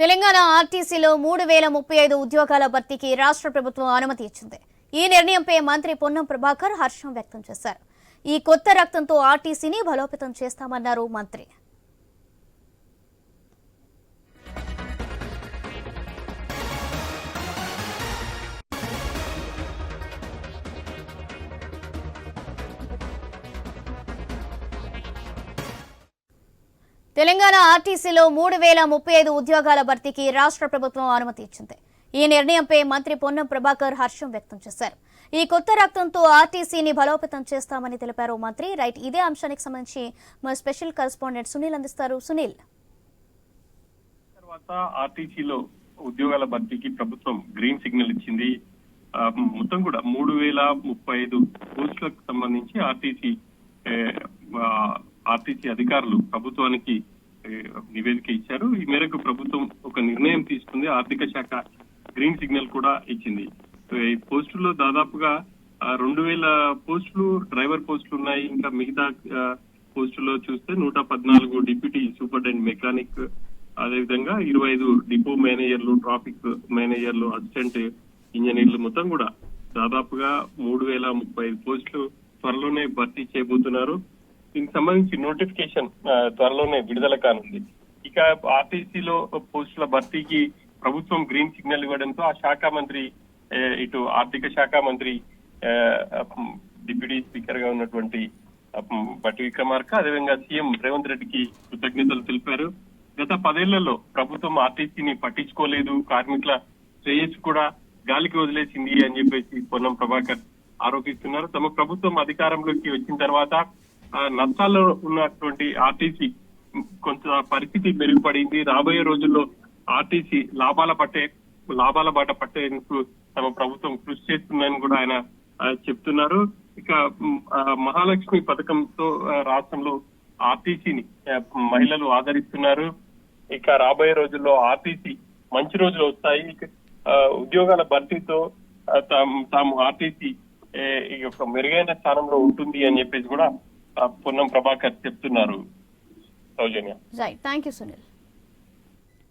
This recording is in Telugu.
తెలంగాణ ఆర్టీసీలో మూడు వేల ముప్పై ఐదు ఉద్యోగాల భర్తీకి రాష్ట్ర ప్రభుత్వం అనుమతి ఇచ్చింది. ఈ నిర్ణయంపై మంత్రి పొన్నం ప్రభాకర్ హర్షం వ్యక్తం చేశారు. ఈ కొత్త రక్తంతో ఆర్టీసీని బలోపేతం చేస్తామన్నారు మంత్రి. తెలంగాణ ఆర్టీసీలో మూడు వేల ముప్పై ఐదు ఉద్యోగాల భర్తీకి రాష్ట్ర ప్రభుత్వం అనుమతి ఇచ్చింది. ఈ నిర్ణయంపై మంత్రి పొన్నం ప్రభాకర్ హర్షం వ్యక్తం చేశారు. ఈ కొత్త రక్తంతో ఆర్టీసీని బలోపేతం చేస్తామని తెలిపారు మంత్రి. రైట్ ఇదే అంశానికి సంబంధించి మా స్పెషల్ కరెస్పాండెంట్ సునీల్ అందిస్తారు. సునీల్. తర్వాత ఆర్టీసీలో ఉద్యోగాల భర్తీకి ప్రభుత్వం గ్రీన్ సిగ్నల్ ఇచ్చింది. మొత్తం కూడా మూడు వేల ముప్పై ఐదు పోస్టులకు సంబంధించి ఆర్టీసీ ఆర్టీసీ అధికారులు ప్రభుత్వానికి నివేదిక ఇచ్చారు. ఈ మేరకు ప్రభుత్వం ఒక నిర్ణయం తీసుకుంది. ఆర్థిక శాఖ గ్రీన్ సిగ్నల్ కూడా ఇచ్చింది. ఈ పోస్టుల్లో దాదాపుగా ఆ, రెండు వేల పోస్టులు డ్రైవర్ పోస్టులు ఉన్నాయి. ఇంకా మిగతా ఆ, పోస్టుల్లో చూస్తే నూట పద్నాలుగు డిప్యూటీ సూపరింటెండెంట్ మెకానిక్ అదేవిధంగా ఇరవై ఐదు డిపో మేనేజర్లు ట్రాఫిక్ మేనేజర్లు అసిస్టెంట్ ఇంజనీర్లు మొత్తం కూడా దాదాపుగా మూడు వేల ముప్పై ఐదు పోస్టులు త్వరలోనే భర్తీ చేయబోతున్నారు. దీనికి సంబంధించి నోటిఫికేషన్ త్వరలోనే విడుదల కానుంది. ఇక ఆర్టీసీలో పోస్టుల భర్తీకి ప్రభుత్వం గ్రీన్ సిగ్నల్ ఇవ్వడంతో ఆ శాఖ మంత్రి ఇటు ఆర్థిక శాఖ మంత్రి డిప్యూటీ స్పీకర్గా ఉన్నటువంటి బట్టి విక్రమార్క అదేవిధంగా సీఎం రేవంత్ రెడ్డికి కృతజ్ఞతలు తెలిపారు. గత పదేళ్ళలో ప్రభుత్వం ఆర్టీసీని పట్టించుకోలేదు. కార్మికుల శ్రేయస్సు కూడా గాలికి వదిలేసింది అని చెప్పేసి పొన్నం ప్రభాకర్ ఆరోపిస్తున్నారు. తమ ప్రభుత్వం అధికారంలోకి వచ్చిన తర్వాత నష్టాల్లో ఉన్నటువంటి ఆర్టీసీ కొంత పరిస్థితి మెరుగుపడింది. రాబోయే రోజుల్లో ఆర్టీసీ లాభాల పట్టే లాభాల బాట పట్టేందుకు తమ ప్రభుత్వం కృషి చేస్తుందని కూడా ఆయన చెప్తున్నారు. ఇక ఆ, మహాలక్ష్మి పథకంతో రాష్ట్రంలో ఆర్టీసీని మహిళలు ఆదరిస్తున్నారు. ఇక రాబోయే రోజుల్లో ఆర్టీసీ మంచి రోజులు వస్తాయి. ఉద్యోగాల భర్తీతో తాము తాము ఆర్టీసీ ఈ యొక్క మెరుగైన స్థానంలో ఉంటుంది అని చెప్పేసి కూడా పొన్నం ప్రభాకర్ చెప్తున్నారు Soujanya. Right thank you Sunil